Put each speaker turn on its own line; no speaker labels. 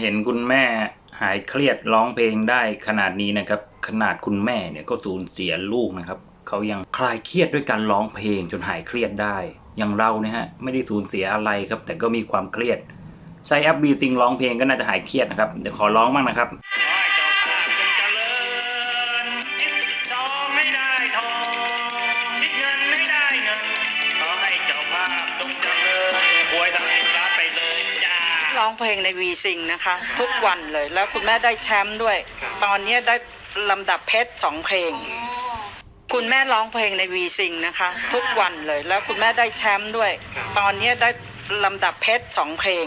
เห็นคุณแม่หายเครียดร้องเพลงได้ขนาดนี้นะครับ ขนาดคุณแม่เนี่ยก็สูญเสียลูกนะครับเขายังคลายเครียดด้วยการร้องเพลงจนหายเครียดได้ อย่างเราเนี่ยฮะไม่ได้สูญเสียอะไรครับ แต่ก็มีความเครียด ใช้แอปบีซิงร้องเพลงก็น่าจะหายเครียดนะครับเดี๋ยวขอร้องบ้างนะครับ
ขอให้เจ้าภาพจงเจริญคิดทองให้ได้ทอง ร้
องเพลงในวีซิงนะคะ ทุกวันเลยแล้วคุณแม่ได้แชมป์ด้วย ตอนนี้ได้ลำดับเพชรสองเพลง คุณแม่ร้องเพลงในวีซิงนะคะ ทุกวันเลยแล้วคุณแม่ได้แชมป์ด้วย ตอนนี้ได้ลำดับเพชรสองเพลง